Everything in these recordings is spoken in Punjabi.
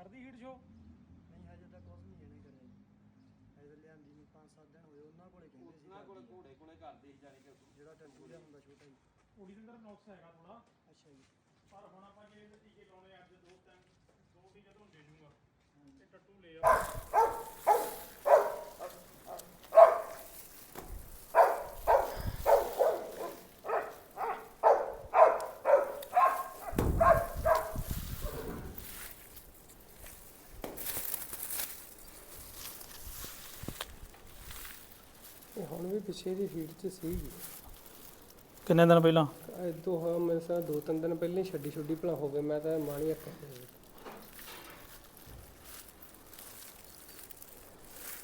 ਕਰਦੀ ਹੀਟ ਸ਼ੋ ਨਹੀਂ ਹਜੇ ਤਾਂ ਕੁਝ ਨਹੀਂ ਇਹਨੇ ਕਰਿਆ ਜੀ। ਹਜੇ ਲਿਆਂਦੀ ਨਹੀਂ 5-7 ਦਿਨ ਹੋਏ ਉਹਨਾਂ ਕੋਲੇ ਕਹਿੰਦੇ ਸੀ ਉਹਨਾਂ ਕੋਲੇ ਘੋੜੇ ਕੋਲੇ ਕਰਦੇ ਸੀ ਜਾਨੀ ਕਿ ਜਿਹੜਾ ਟੱਟੂ ਜਿਹਾ ਹੁੰਦਾ ਛੋਟਾ ਜੀ। ਕੁੜੀ ਦੇ ਅੰਦਰ ਨੁਕਸ ਹੈਗਾ ਥੋੜਾ ਅੱਛਾ ਜੀ। ਪਰ ਹੁਣ ਆਪਾਂ ਜੇ ਟੀਕੇ ਲਾਉਣੇ ਅੱਜ ਦੋ ਤਿੰਨ ਦੋ ਟੀਕੇ ਤੁਹਾਨੂੰ ਦੇ ਦੂੰਗਾ ਤੇ ਟੱਟੂ ਲੈ ਆ ਇਹ ਹੁਣ ਵੀ ਪਿੱਛੇ ਦੀ ਫੀਡ 'ਚ ਸੀ ਕਿੰਨੇ ਦਿਨ ਪਹਿਲਾਂ? ਇਹ ਦੋ ਹਾਂ ਮੇਰੇ ਸਾਹ ਦੋ ਤਿੰਨ ਦਿਨ ਪਹਿਲਾਂ ਹੀ ਛੱਡੀ ਛੁੱਡੀ ਭਲਾ ਹੋ ਗਏ ਮੈਂ ਤਾਂ ਮਾਣੀ ਅੱਖਾਂ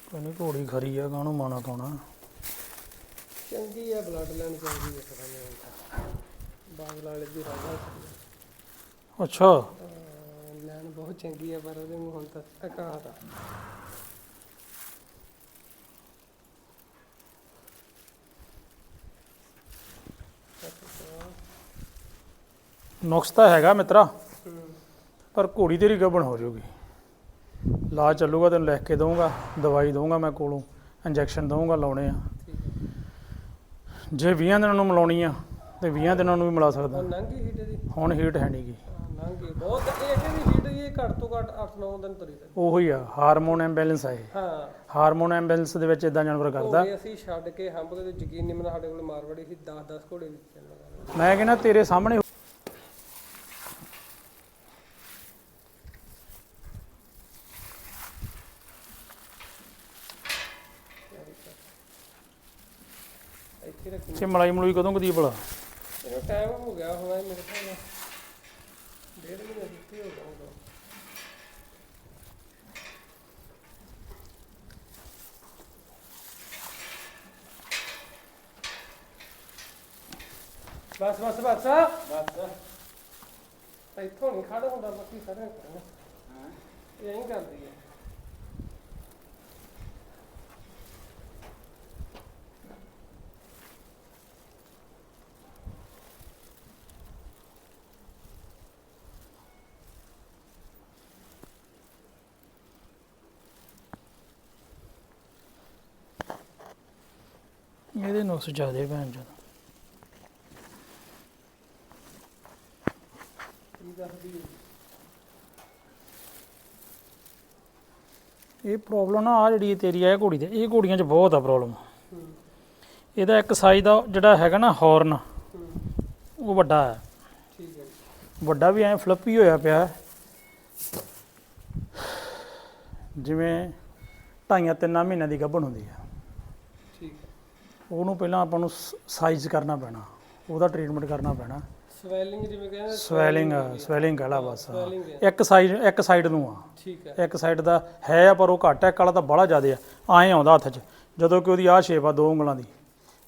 ਕੋਈ ਨਹੀਂ ਘੋੜੀ ਖਰੀ ਆ ਕਾਹਨੂੰ ਮਾਣਾ ਪਾਉਣਾ? ਚੰਗੀ ਆ ਬਲੱਡ ਲਾਈਨ ਚੰਗੀ ਕਰਾਂ ਮੈਂ ਤਾਂ। ਬਾਗ ਵਾਲੇ ਦੀ ਰਾਜਾ ਅੱਛਾ। ਲੈਣ ਬਹੁਤ ਚੰਗੀ ਆ ਪਰ ਉਹਦੇ ਮੂੰਹ ਹੁਣ ਤਾਂ ਅਕਾਹਤ ਆ। ਨੁਕਸ ਤਾਂ ਹੈਗਾ ਮਿੱਤਰਾ ਪਰ ਘੋੜੀ ਤੇਰੀ ਗੱਬਣ ਹੋ ਜਾਊਗੀ। ਲਾ ਚੱਲੂਗਾ ਤੈਨੂੰ ਲਿਖ ਕੇ ਦਊਂਗਾ ਦਵਾਈ ਦਊਂਗਾ ਮੈਂ ਕੋਲੋਂ ਇੰਜੈਕਸ਼ਨ ਦਊਂਗਾ ਲਾਉਣੇ ਆ। ਜੇ 20 ਦਿਨਾਂ ਨੂੰ ਮਿਲਾਉਣੀ ਆ ਤੇ 20 ਦਿਨਾਂ ਨੂੰ ਵੀ ਮਿਲਾ ਸਕਦਾ। ਹੁਣ ਹੀਟ ਦੀ ਹੁਣ ਹੀਟ ਹੈ ਨਹੀਂਗੀ ਲੰਘੀ ਬਹੁਤ ਇਹ ਜਿਹੜੀ ਹੀਟ ਇਹ ਘੱਟ ਤੋਂ ਘੱਟ 8-9 ਦਿਨ ਤੁਰੀ ਰਹੀ ਉਹੀ ਆ ਹਾਰਮੋਨ ਇੰਬੈਲੈਂਸ ਆ ਇਹ। ਹਾਂ। ਹਾਰਮੋਨ ਇੰਬੈਲੈਂਸ ਦੇ ਵਿੱਚ ਇਦਾਂ ਜਾਨਵਰ ਕਰਦਾ। ਅਸੀਂ ਛੱਡ ਕੇ ਹੰਬ ਕੇ ਤੇ ਯਕੀਨ ਨਹੀਂ ਮਨਾ ਸਾਡੇ ਕੋਲ ਮਾਰਵਾੜੀ ਸੀ 10-10 ਘੋੜੇ ਵਿੱਚ ਮੈਂ ਕਹਿੰਦਾ ਤੇਰੇ ਸਾਹਮਣੇ ਕਿ ਮਲਾਈ ਮਲੂਈ ਕਦੋਂ ਕਦੀ ਭਲਾ? ਇਹਨੂੰ ਟਾਈਮ ਹੋ ਗਿਆ ਹੋਣਾ ਮੇਰੇ ਖਿਆਲ ਨਾਲ। ਡੇਢ ਮਹੀਨੇ ਦਿੱਤੀ ਹੋ ਗਿਆ ਹੋਊਗਾ। ਬਸ ਬਸ ਬਸ। ਬਸ। ਇੱਥੋਂ ਨਹੀਂ ਖੜਾ ਹੁੰਦਾ ਬਾਕੀ ਸਾਰੇ ਕਰਨਾ ਹਾਂ। ਇਹ ਐਂ ਕਰਦੀ ਹੈ। ਇਹਦੇ ਨੁਕਸ ਜ਼ਿਆਦੇ ਭੈਣ ਚੋਦ। ਇਹ ਪ੍ਰੋਬਲਮ ਨਾ ਆ ਜਿਹੜੀ ਤੇਰੀ ਆ, ਇਹ ਘੋੜੀ ਦੇ ਇਹ ਘੋੜੀਆਂ 'ਚ ਬਹੁਤ ਆ ਪ੍ਰੋਬਲਮ ਹੂੰ ਇਹਦਾ ਇੱਕ ਸਾਈਜ਼ ਦਾ ਜਿਹੜਾ ਹੈਗਾ ਨਾ ਹਾਰਨ ਉਹ ਵੱਡਾ ਹੈ। ਠੀਕ ਹੈ ਵੱਡਾ ਵੀ ਐ ਫਲੱਪੀ ਹੋਇਆ ਪਿਆ। ਜਿਵੇਂ ਢਾਈਆਂ ਤਿੰਨਾਂ ਮਹੀਨਿਆਂ ਦੀ ਗੱਭਣ ਹੁੰਦੀ ਹੈ ਹੈ ਉਹਨੂੰ ਪਹਿਲਾਂ ਆਪਾਂ ਨੂੰ ਸਾਈਜ਼ ਕਰਨਾ ਪੈਣਾ ਉਹਦਾ ਟ੍ਰੀਟਮੈਂਟ ਕਰਨਾ ਪੈਣਾ। ਸਵੈਲਿੰਗ ਜਿਵੇਂ ਕਹਿੰਦੇ ਸਵੈਲਿੰਗ ਸਵੈਲਿੰਗ ਕਹਲਾ ਬਸ। ਇੱਕ ਸਾਈਡ ਇੱਕ ਸਾਈਡ ਨੂੰ ਆ। ਠੀਕ ਹੈ। ਇੱਕ ਸਾਈਡ ਦਾ ਹੈ ਆ ਪਰ ਉਹ ਘੱਟ ਹੈ ਕਾਲਾ ਤਾਂ ਬੜਾ ਜ਼ਿਆਦਾ ਆ। ਐਂ ਆਉਂਦਾ ਹੱਥ 'ਚ। ਜਦੋਂ ਕਿ ਉਹਦੀ ਆਹ ਸ਼ੇਪ ਆ ਦੋ ਉਂਗਲਾਂ ਦੀ।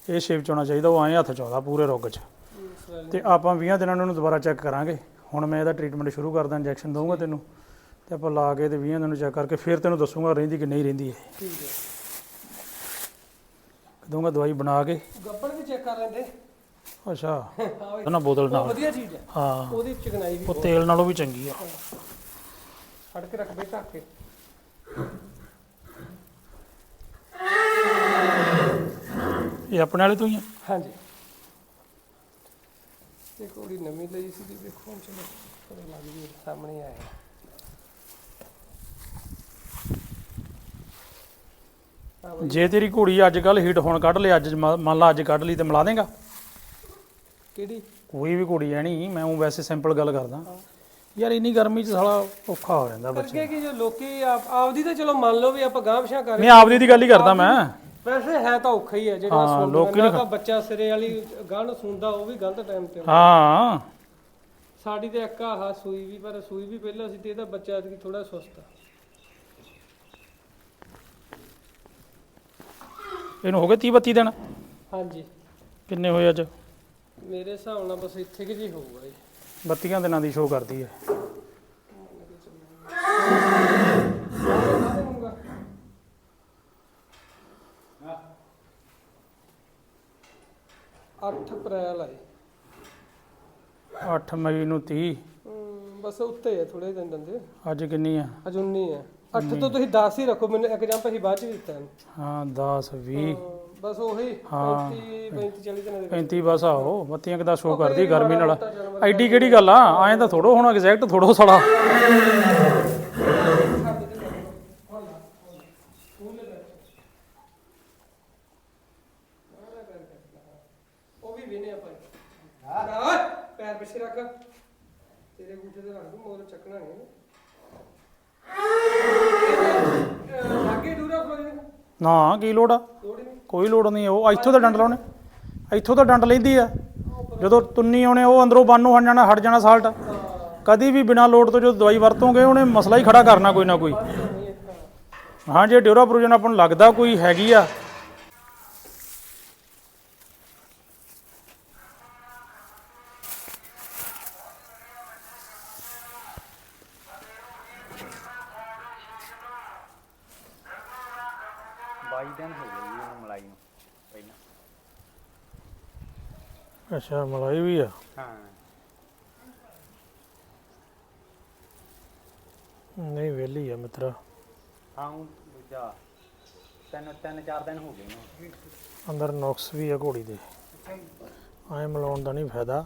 ਇਹ ਸ਼ੇਪ 'ਚ ਹੋਣਾ ਚਾਹੀਦਾ ਉਹ ਐਂ ਹੱਥ 'ਚ ਆਉਂਦਾ ਪੂਰੇ ਰੁੱਗ 'ਚ। ਤੇ ਆਪਾਂ 20 ਦਿਨਾਂ ਨੂੰ ਇਹਨੂੰ ਦੁਬਾਰਾ ਚੈੱਕ ਕਰਾਂਗੇ। ਹੁਣ ਮੈਂ ਇਹਦਾ ਟ੍ਰੀਟਮੈਂਟ ਸ਼ੁਰੂ ਕਰਦਾ ਇੰਜੈਕਸ਼ਨ ਦਊਂਗਾ ਤੈਨੂੰ। ਤੇ ਆਪਾਂ ਲਾ ਕੇ ਤੇ 20 ਦਿਨ ਨੂੰ ਚੈੱਕ ਕਰਕੇ ਫਿਰ ਤੈਨੂੰ ਦੱਸੂਗਾ ਰਹਿੰਦੀ ਕਿ ਨਹੀਂ ਰਹਿੰਦੀ ਇਹ। ਠੀਕ ਹੈ। ਦਊਂਗਾ ਦਵਾਈ ਬਣਾ ਕੇ। ਗੱਬੜ ਵੀ ਚੈੱਕ ਕਰ ਲੈਂਦੇ। ਅੱਛਾ। ਨਾ ਬੋਤਲ ਉਹ ਨਾਲ ਵਧੀਆ ਚੀਜ਼ ਹੈ ਹਾਂ। ਉਹਦੀ ਚਿਕਨਾਈ ਵੀ ਉਹ ਤੇਲ ਨਾਲੋਂ ਵੀ ਚੰਗੀ ਆ। ਫੜ ਕੇ ਰੱਖ ਬੇ ਢੱਕ ਕੇ। ਇਹ ਆਪਣੇ ਵਾਲੇ ਤੋਂ ਹੀ ਆ? ਹਾਂਜੀ। ਇਹ ਕੋੜੀ ਨਵੀਂ ਲਈ ਸੀ ਵੇਖੋ ਹੁਣ ਚਲੋ ਪਤਾ ਲੱਗ ਜੀ ਸਾਹਮਣੇ ਆਇਆ ਆ ਬਈ, ਜੇ ਤੇਰੀ ਘੋੜੀ ਅੱਜ ਕੱਲ ਹੀਟ ਹੁਣ ਕੱਢ ਲਈ ਅੱਜ ਮ- ਮੰਨ ਲਾ ਅੱਜ ਕੱਢ ਲਈ ਤੇ ਮਿਲਾ ਦੇਗਾ। ਕਿਹੜੀ? ਕੋਈ ਵੀ ਘੋੜੀ ਐ ਨਹੀਂ ਮੈਂ ਉਹ ਵੈਸੇ ਸਿੰਪਲ ਗੱਲ ਕਰਦਾ। ਯਾਰ ਇੰਨੀ ਗਰਮੀ 'ਚ ਸਾਲਾ ਔਖਾ ਹੋ ਜਾਂਦਾ ਬੱਚੇ ਕਰਕੇ ਕਿ ਜੋ ਲੋਕੀ ਆਪ ਆਪਦੀ ਤਾਂ ਚਲੋ ਮੰਨ ਲਓ ਵੀ ਆਪਾਂ ਗਾਂਹ ਪਛਾਂ ਕਰ ਨਹੀਂ ਆਪਦੀ ਦੀ ਗੱਲ ਹੀ ਕਰਦਾ ਮੈਂ। ਵੈਸੇ ਹੈ ਤਾਂ ਔਖਾ ਹੀ ਹੈ ਜਿਹੜਾ ਸੁਣਦਾ ਨਾ ਤਾਂ ਬੱਚਾ ਸਿਰੇ ਵਾਲੀ ਗਾਂ ਨੂੰ ਸੁਣਦਾ ਉਹ ਵੀ ਗਲਤ ਟਾਈਮ ਤੇ ਹਾਂ। ਸਾਡੀ ਤੇ ਇੱਕ ਆਹ ਸੂਈ ਵੀ ਪਰ ਸੂਈ ਵੀ ਪਹਿਲਾਂ ਸੀ ਤੇ ਇਹਦਾ ਬੱਚਾ ਐਤਕੀ ਥੋੜਾ ਸੁਸਤ ਆ। ਇਹਨੂੰ ਹੋ ਗਏ 30 32 ਦਿਨ? ਹਾਂਜੀ। ਕਿੰਨੇ ਹੋਏ ਅੱਜ? ਮੇਰੇ ਹਿਸਾਬ ਨਾਲ ਬਸ ਇੱਥੇ ਕਿ ਜੀ ਹੋਊਗਾ ਜੀ। 32 ਦਿਨਾਂ ਦੀ ਸ਼ੋਅ ਕਰਦੀ ਹੈ। ਅੱਠ ਅਪ੍ਰੈਲ ਆਏ 8 ਮਈ ਨੂੰ 30 ਬਸ ਉੱਤੇ ਹੈ ਥੋੜੇ ਦਿਨ ਦੰਦੇ ਅੱਜ ਕਿੰਨੀ ਆ? ਅੱਜ 19 ਹੈ 8 ਤੋਂ ਤੁਸੀਂ 10 ਹੀ ਰੱਖੋ ਮੈਨੂੰ ਇੱਕ ਜੰਪ ਅਸੀਂ ਬਾਅਦ ਚ ਵੀ ਦਿੱਤਾ ਇਹਨੂੰ। ਹਾਂ 10 20 ਹਾਂ, ਬਸ ਉਹੀ ਹਾਂ। 35 35 40 ਦਿਨਾਂ ਦੇ 35 ਬਸ ਆਹੋ ਬੱਤੀਆਂ ਕਿਦਾ ਸ਼ੋ ਕਰਦੀ ਗਰਮੀ ਨਾਲ। ਐਡੀ ਕਿਹੜੀ ਗੱਲ ਆ? ਐਂ ਤਾਂ ਥੋੜੋ ਹੁਣ ਐਗਜ਼ੈਕਟ ਥੋੜੋ ਸਾਲਾ। ਉਹ ਵੀ ਵੇਨੇ ਆਪਾਂ ਹਾਂ। ਪੈਰ ਪਿੱਛੇ ਰੱਖ। ਤੇਰੇ ਅੰਗੂਠੇ ਤੇ ਰੱਖ ਦੂੰ ਮੋਰ ਚੱਕਣਾ ਨਹੀਂ। ਲਾਗੇ ਦੂਰਾ ਫਲੋਰੀ ਨਾ ਕੀ ਲੋੜ ਆ? ਲੋੜ ਕੋਈ ਲੋੜ ਨਹੀਂ ਉਹ ਇੱਥੋਂ ਤਾਂ ਡੰਡ ਲਾਉਣੇ। ਇੱਥੋਂ ਤਾਂ ਡੰਡ ਲੈਂਦੀ ਆ। ਜਦੋਂ ਤੁੰਨੀ ਆਉਣੇ ਉਹ ਅੰਦਰੋਂ ਬੰਨ ਨੂੰ ਹਟ ਜਾਣਾ ਹਟ ਜਾਣਾ ਸਾਲਟ। ਕਦੀ ਵੀ ਬਿਨਾ ਲੋਡ ਤੋਂ ਜਦੋਂ ਦਵਾਈ ਵਰਤੋਗੇ ਉਹਨੇ ਮਸਲਾ ਹੀ ਖੜਾ ਕਰਨਾ ਕੋਈ ਨਾ ਕੋਈ। ਹਾਂ ਜੇ ਡਿਊਰਾ ਪ੍ਰੋਜਨ ਆਪਾਂ ਨੂੰ ਲੱਗਦਾ ਕੋਈ ਹੈਗੀ ਆ ਬਾਈ ਦਿਨ ਹੋ ਗਏ ਜੀ ਇਹਨੂੰ ਮਲਾਈ ਨੂੰ ਪਹਿਲਾਂ ਅੱਛਾ ਮਲਾਈ ਵੀ ਆ। ਹਾਂ। ਨਹੀਂ ਵੇਲੀ ਆ ਮਿੱਤਰਾ। ਊਂ ਦੂਜਾ। ਤਿੰਨ ਤਿੰਨ ਚਾਰ ਦਿਨ ਹੋ ਗਏ ਨੇ। ਅੰਦਰ ਨੁਕਸ ਵੀ ਆ ਘੋੜੀ ਦੇ। ਐਂ ਮਿਲਾਉਣ ਦਾ ਨਹੀਂ ਫਾਇਦਾ।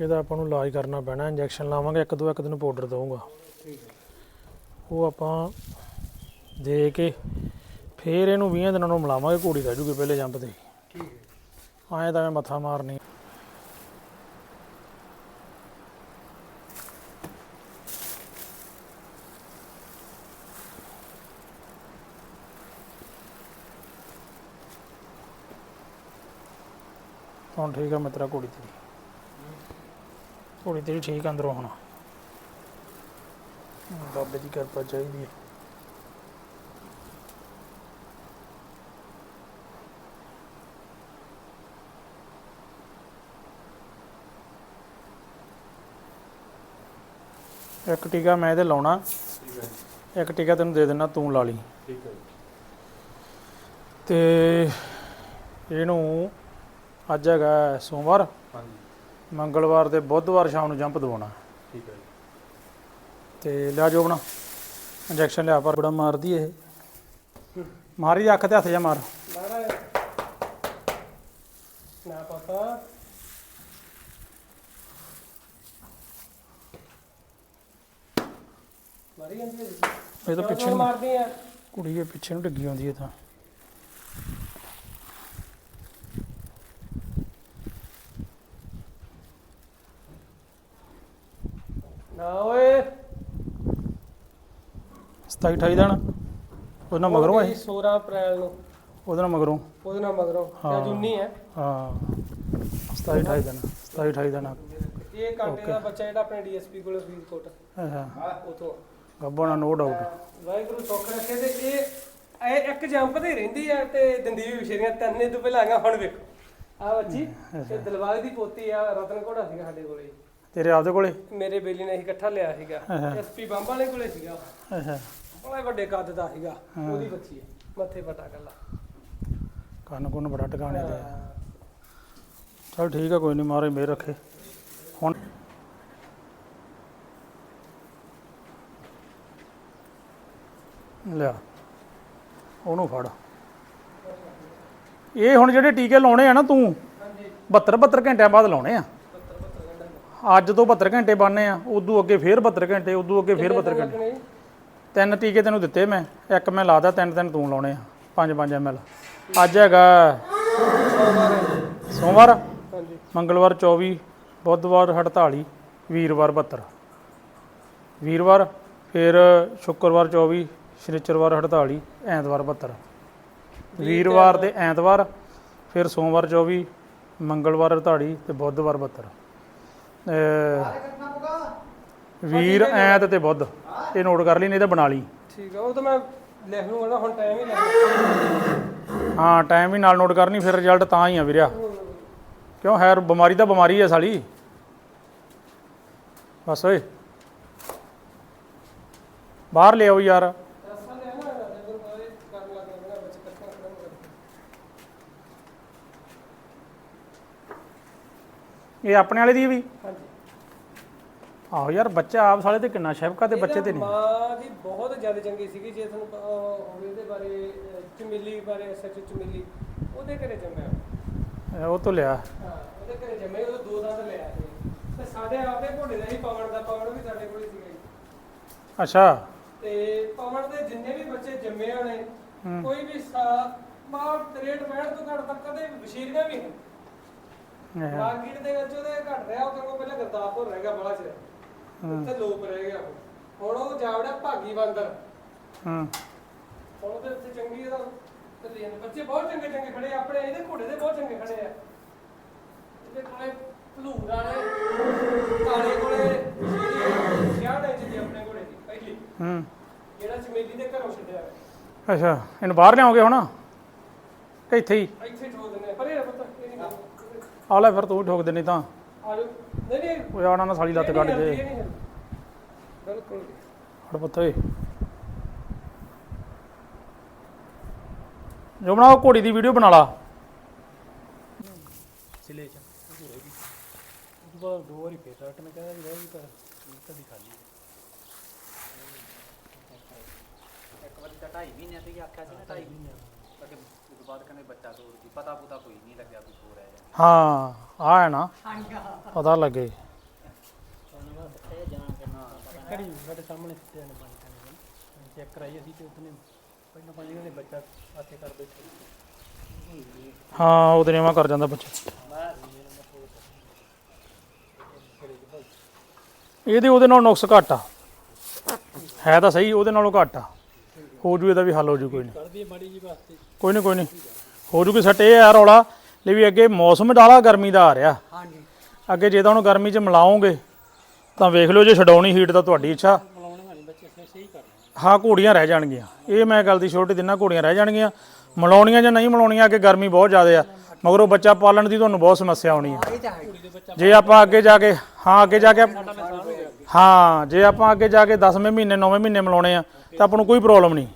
ਇਹਦਾ ਆਪਾਂ ਨੂੰ ਇਲਾਜ ਕਰਨਾ ਪੈਣਾ ਇੰਜੈਕਸ਼ਨ ਲਾਵਾਂਗੇ ਇੱਕ ਦੋ ਇੱਕ ਦਿਨ ਪਾਊਡਰ ਦਊਂਗਾ। ਉਹ ਆਪਾਂ ਦੇ ਕੇ ਫੇਰ ਇਹਨੂੰ 20 ਦਿਨਾਂ ਨੂੰ ਮਿਲਾਵਾਂਗੇ ਘੋੜੀ ਰਹਿ ਜੂਗੀ ਪਹਿਲੇ ਜੰਪ ਤੇ। ਆਏ ਤਾਂ ਮੈਂ ਮੱਥਾ ਮਾਰਨੀ ਹੁਣ ਠੀਕ ਆ ਮਿੱਤਰਾ, ਘੋੜੀ ਤੇਰੀ। ਘੋੜੀ ਤੇਰੀ ਠੀਕ ਆ ਅੰਦਰੋਂ ਹੁਣ। ਬਾਬੇ ਦੀ ਕਿਰਪਾ ਚਾਹੀਦੀ ਹੈ ਇੱਕ ਟੀਕਾ ਮੈਂ ਇਹਦੇ ਲਾਉਣਾ। ਠੀਕ ਹੈ ਇੱਕ ਟੀਕਾ ਤੈਨੂੰ ਦੇ ਦੇਣਾ ਤੂੰ ਲਾ ਲਈ। ਠੀਕ ਹੈ ਤੇ ਇਹਨੂੰ ਅੱਜ ਹੈਗਾ ਸੋਮਵਾਰ। ਹਾਂਜੀ। ਮੰਗਲਵਾਰ ਤੇ ਬੁੱਧਵਾਰ ਸ਼ਾਮ ਨੂੰ ਜੰਪ ਦਵਾਉਣਾ। ਠੀਕ ਹੈ ਤੇ ਲਿਆ ਜੋ ਬਣਾ ਇੰਜੈਕਸ਼ਨ ਲਿਆ ਪਰ ਬੜਾ ਮਾਰਦੀ ਇਹ। ਮਾਰੀ ਅੱਖ ਤੇ ਹੱਥ ਜਾ ਮਾਰ। ਨਾ ਪਾਪਾ ਮਾਰੀ ਜਾਂਦੀ ਹੈ ਇਹ ਤਾਂ ਪਿੱਛੇ ਨੂੰ ਮਾਰਦੀ ਆ। ਕੁੜੀ ਇਹ ਪਿੱਛੇ ਨੂੰ ਡਿੱਗੀ ਆਉਂਦੀ ਹੈ ਤਾਂ। ਨਾ ਓਏ। 27 28 ਦਿਨ ਉਹਦੇ ਨਾਲ ਮਗਰੋਂ ਆਏ। 16 ਅਪ੍ਰੈਲ ਨੂੰ। ਉਹਦੇ ਨਾਲ ਮਗਰੋਂ। ਉਹਦੇ ਨਾਲ ਮਗਰੋਂ। ਹਾਂ। ਤੇ ਜੁੰਨੀ ਹੈ। ਹਾਂ। 27 28 ਦਿਨ 27 28 ਦਿਨ ਇਹ ਕਾਂਟੇ ਦਾ ਬੱਚਾ ਜਿਹੜਾ ਆਪਣੇ ਡੀਐਸਪੀ ਕੋਲ ਫਰੀਦਕੋਟ। ਅੱਛਾ ਉਥੋਂ। ਗੱਬਣਾ ਨੋ ਡਾਊਟ ਵਾਹਿਗੁਰੂ ਸੁੱਖ ਰੱਖੇ ਤੇ ਇਹ ਇਹ ਇੱਕ ਜੰਪ ਤੇ ਹੀ ਰਹਿੰਦੀ ਆ ਤੇ ਦੰਦੀ ਵੀ ਵਿਸ਼ੇਰੀਆਂ ਤਿੰਨ ਤੋਂ ਪਹਿਲਾਂ ਆਈਆਂ ਹੁਣ ਵੇਖੋ। ਆ ਬੱਚੀ ਇਹ ਦਿਲਬਾਗ ਦੀ ਪੋਤੀ ਆ ਰਤਨ ਘੋੜਾ ਸੀਗਾ ਸਾਡੇ ਕੋਲੇ। ਤੇਰੇ ਆਪਦੇ ਕੋਲੇ? ਮੇਰੇ ਬੇਲੀ ਨੇ ਅਸੀਂ ਇਕੱਠਾ ਲਿਆ ਸੀਗਾ। ਐਸਪੀ ਬੰਬਾਂ ਵਾਲੇ ਕੋਲੇ ਸੀਗਾ। ਅੱਛਾ ਬੜਾ ਵੱਡੇ ਕੱਦ ਦਾ ਸੀਗਾ। ਉਹਦੀ ਬੱਚੀ ਹੈ ਮੱਥੇ ਪਟਾ ਕੱਲਾ ਕੰਨ ਕੁੰਨ ਬੜਾ ਟਿਕਾਣੇ ਤੇ ਆ। ਚਲ ਠੀਕ ਆ ਕੋਈ ਨਹੀਂ ਮਾਰੇ ਮੇਰ ਰੱਖੇ। ਹੁਣ ਲਿਆ। ਉਹਨੂੰ ਫੜ। ਇਹ ਹੁਣ ਜਿਹੜੇ ਟੀਕੇ ਲਾਉਣੇ ਆ ਨਾ ਤੂੰ ਹਾਂਜੀ 72 72 ਘੰਟਿਆਂ ਬਾਅਦ ਲਾਉਣੇ ਆ। ਅੱਜ ਤੋਂ 72 ਘੰਟੇ ਬਾਨੇ ਆ ਉਦੋਂ ਅੱਗੇ ਫੇਰ 72 ਘੰਟੇ ਉਦੋਂ ਅੱਗੇ ਫੇਰ 72 ਘੰਟੇ? ਤਿੰਨ ਟੀਕੇ ਤੈਨੂੰ ਦਿੱਤੇ ਮੈਂ ਇੱਕ ਮੈਂ ਲਾਦਾ ਤਿੰਨ ਤਿੰਨ ਤੂੰ ਲਾਉਣੇ ਆ 5 5 ਐਮਐਲ ਅੱਜ ਹੈਗਾ। ਸੋਮਵਾਰ ਹਾਂਜੀ। ਮੰਗਲਵਾਰ 24 ਬੁੱਧਵਾਰ 48 ਵੀਰਵਾਰ 72 ਵੀਰਵਾਰ ਫਿਰ ਸ਼ੁੱਕਰਵਾਰ 24 ਸ਼ਨੀਚਰਵਾਰ 48 ਐਤਵਾਰ 72 ਵੀਰਵਾਰ ਤੇ ਐਤਵਾਰ ਫਿਰ ਸੋਮਵਾਰ 24 ਮੰਗਲਵਾਰ 48 ਤੇ ਬੁੱਧਵਾਰ 72 ਅਹ ਵੀਰ ਐਤ ਤੇ ਬੁੱਧ। ਇਹ ਨੋਟ ਕਰ ਲਈ ਨਹੀਂ ਤਾਂ ਬਣਾ ਲਈ। ਠੀਕ ਆ ਉਹ ਤਾਂ ਮੈਂ ਲਿਖ ਲੂੰਗਾ ਹੁਣ ਟਾਈਮ ਹੀ ਲੱਗਣਾ ਹਾਂ ਟਾਈਮ ਵੀ ਨਾਲ ਨੋਟ ਕਰਨੀ ਫਿਰ ਰਿਜ਼ਲਟ ਤਾਂ ਹੀ ਆ ਵੀਰਿਆ। ਕਿਉਂ ਹੈ ਬਿਮਾਰੀ ਤਾਂ ਬਿਮਾਰੀ ਹੈ ਸਾਲੀ। ਬਸ ਓਏ। ਬਾਹਰ ਲਿਆਓ ਯਾਰ ਰਸਾ ਲੈ ਨਾ ਜਦੋਂ ਬਾਰੇ ਕਰਨ ਲੱਗ ਜਾਣਾ ਬੱਚੇ ਕੱਟਣਾ ਖਤਮ ਕਰ ਇਹ ਆਪਣੇ ਵਾਲੇ ਦੀ ਵੀ? ਹਾਂਜੀ। ਆਹੋ ਯਾਰ ਬੱਚਾ ਆਪ ਸਾਲੇ ਤੇ ਕਿੰਨਾ ਸ਼ੈਫਕਾ ਤੇ ਬੱਚੇ ਤੇ ਨਹੀਂ ਮਾਂ ਦੀ ਬਹੁਤ ਜ਼ਿਆਦਾ ਚੰਗੀ ਸੀਗੀ ਜੇ ਤੁਹਾਨੂੰ ਪ- ਉਹ ਹੋਵੇ ਇਹਦੇ ਬਾਰੇ ਅਹ, ਚਮੇਲੀ ਬਾਰੇ ਸੱਚ ਚਮੇਲੀ ਉਹਦੇ ਘਰੇ ਜੰਮਿਆ ਇਹ ਉਹ ਤੋਂ ਲਿਆ। ਹਾਂ ਉਹਦੇ ਘਰੇ ਜੰਮੇ ਉਹ ਦੋ ਦੰਦ ਲਿਆ ਸੀ ਤੇ ਸਾਡੇ ਆਪਦੇ ਘੋੜੇ ਦਾ ਹੀ ਪਵਨ ਦਾ ਪਵਨ ਵੀ ਸਾਡੇ ਕੋਲ ਹੀ ਸੀਗਾ ਜੀ। ਅੱਛਾ। ਤੇ ਪਵਨ ਦੇ ਜਿੰਨੇ ਵੀ ਬੱਚੇ ਜੰਮੇ ਹੋਣੇ। ਕੋਈ ਵੀ ਸਾ- ਬਾਹਰ 63 65 ਤੋਂ ਘੱਟ ਤੱਕ ਕਦੇ ਵਸ਼ੀਰੀਆਂ ਵੀ ਨਹੀਂ। ਮਾਰਕੀਟ ਦੇ ਵਿੱਚ ਉਹਦੇ ਘਟ ਰਿਹਾ ਉਹ ਕੋਲ ਪਹਿਲਾਂ ਗਰਦਾਸਪੁਰ ਰਹਿ ਗਿਆ ਬੜਾ ਚਿਰ। ਹੂੰ। ਉੱਥੇ ਲੋਪ ਰਹਿ ਗਿਆ ਉਹ। ਹੁਣ ਉਹ ਜਾਵੜਾ ਭਾਗੀ ਬੰਦਰ। ਹੂੰ। ਹੁਣ ਉਹਦੇ ਉੱਤੇ ਚੰਗੀ ਇਹਦਾ ਚੱਲੀ ਜਾਂਦੇ। ਬੱਚੇ ਬਹੁਤ ਚੰਗੇ ਚੰਗੇ ਖੜੇ ਆ, ਆਪਣੇ ਇਹਦੇ ਘੋੜੇ ਦੇ ਬਹੁਤ ਚੰਗੇ ਖੜੇ ਆ। ਇਹਦੇ ਕੋਲੇ ਭਲੂਰ ਵਾਲੇ ਕਾਲੇ ਕੋਲੇ ਸ਼ਿਆੜ ਇੰਚ ਦੀ ਆਪਣੇ ਘੋੜੇ ਦੀ ਪਹਿਲੀ। ਹੂੰ। ਜਿਹੜਾ ਚਮੇਲੀ ਦੇ ਘਰੋਂ ਛੱਡਿਆ। ਹੋਇਆ। ਅੱਛਾ ਇਹਨੂੰ ਬਾਹਰ ਲਿਆਓਗੇ ਹੁਣ? ਕਿ ਇੱਥੇ ਹੀ? ਇੱਥੇ ਠੋਕ ਦਿੰਦੇ ਆ। ਪਰ ਇਹ ਪਤਾ ਇਹ ਨਹੀਂ ਗੱਲ। ਆ ਲੈ ਫਿਰ ਤੂੰ ਵੀ ਠੋਕ ਦੇਣੀ ਤਾਂ। ਆ ਜਾਓ। ਨਹੀਂ ਨਹੀਂ। ਉਹ ਆਣਾ ਨਾ ਸਾਲੀ ਲੱਤ ਕੱਢ ਦੇ। ਬਿਲਕੁਲ। ਹੜ ਪੁੱਤ ਓਏ। ਜੋ ਬਣਾਓ ਘੋੜੀ ਦੀ ਵੀਡੀਓ ਬਣਾ ਲਾ। ਸਿਲੇ ਚ। ਉਸ ਤੋਂ ਬਾਅਦ ਦੋ ਵਾਰੀ ਫੇਰ ਰੱਟ ਨੇ ਕਹਿੰਦਾ ਵੀ ਰਹੇਗੀ ਪਰ ਕਦੀ ਖਾਲੀ ਇੱਕ ਵਾਰੀ ਤਾਂ ਢਾਈ ਮਹੀਨਿਆਂ ਤੇ ਹੀ ਆਖਿਆ ਸੀ ਨਾ ਢਾਈ ਮਹੀਨਿਆਂ। ਅੱਗੇ ਉਸ ਤੋਂ ਬਾਅਦ ਕਹਿੰਦੇ ਬੱਚਾ ਤੋੜ ਦੀ ਪਤਾ ਪੁਤਾ ਕੋਈ ਨਹੀਂ ਲੱਗਿਆ ਵੀ ਹੋ ਰਿਹਾ ਜਾਂ ਹਾਂ ਆ ਹੈ ਨਾ। ਪਤਾ ਲੱਗੇ। ਕਰੀ ਸਾਡੇ ਸਾਹਮਣੇ ਸਿੱਟੇ ਨੇ ਪੰਜ ਖਾਣੇ ਚੈੱਕ ਕਰਾਈ ਅਸੀਂ ਤੇ ਉਤਨੇ ਪਹਿਲਾਂ ਪੰਜ ਨੇ ਬੱਚਾ ਆਥੇ ਕਰ ਬੈਠੇ। ਹਾਂ ਉਹਦੇ ਨੇ ਕਰ ਜਾਂਦਾ ਬੱਚਾ। ਇਹਦੇ ਉਹਦੇ ਨਾਲ ਨੁਕਸ ਘੱਟ ਆ। ਹੈ ਤਾਂ ਸਹੀ ਉਹਦੇ ਨਾਲੋਂ ਘੱਟ ਆ। ਹੋ ਜੂ ਇਹਦਾ ਵੀ ਹੱਲ ਹੋ ਜੂ ਕੋਈ ਨਹੀਂ। ਕਰਦੀ ਮਾੜੀ ਜੀ ਵਾਸਤੇ। ਕੋਈ ਨਹੀਂ ਕੋਈ ਨਹੀਂ ਹੋ ਜੂਗੀ ਸੱਟ ਇਹ ਆ ਰੌਲਾ ਲੈ ਵੀ ਅੱਗੇ ਮੌਸਮ ਡਾਲਾ ਗਰਮੀ ਦਾ ਆ ਰਿਹਾ। ਹਾਂਜੀ। ਅੱਗੇ ਜੇ ਤਾਂ ਉਹਨੂੰ ਗਰਮੀ 'ਚ ਮਿਲਾਓਗੇ ਤਾਂ ਵੇਖ ਲਿਓ ਜੇ ਛਡਾਉਣੀ ਹੀਟ ਤਾਂ ਤੁਹਾਡੀ ਇੱਛਾ। ਮਲਾਉਣਾ ਨਹੀਂ ਬੱਚੇ ਸਹੀ ਸਹੀ ਕਰਨਾ ਹਾਂ ਘੋੜੀਆਂ ਰਹਿ ਜਾਣਗੀਆਂ। ਇਹ ਮੈਂ ਗੱਲ ਦੀ ਛੋਟੀ ਦਿਨਾਂ ਘੋੜੀਆਂ ਰਹਿ ਜਾਣਗੀਆਂ। ਮਿਲਾਉਣੀਆਂ ਜਾਂ ਨਹੀਂ ਮਿਲਾਉਣੀਆਂ ਅੱਗੇ ਗਰਮੀ ਬਹੁਤ ਜ਼ਿਆਦਾ ਆ। ਮਗਰੋਂ ਬੱਚਾ ਪਾਲਣ ਦੀ ਤੁਹਾਨੂੰ ਬਹੁਤ ਸਮੱਸਿਆ ਆਉਣੀ ਆ। ਜੇ ਆਪਾਂ ਅੱਗੇ ਜਾ ਕੇ ਹਾਂ ਅੱਗੇ ਜਾ ਕੇ ਹਾਂ ਜੇ ਆਪਾਂ ਅੱਗੇ ਜਾ ਕੇ 10ਵੇਂ ਮਹੀਨੇ 9ਵੇਂ ਮਹੀਨੇ ਮਿਲਾਉਣੇ ਆ ਤਾਂ ਆਪਾਂ ਨੂੰ ਕੋਈ ਪ੍ਰੋਬਲਮ ਨਹੀਂ।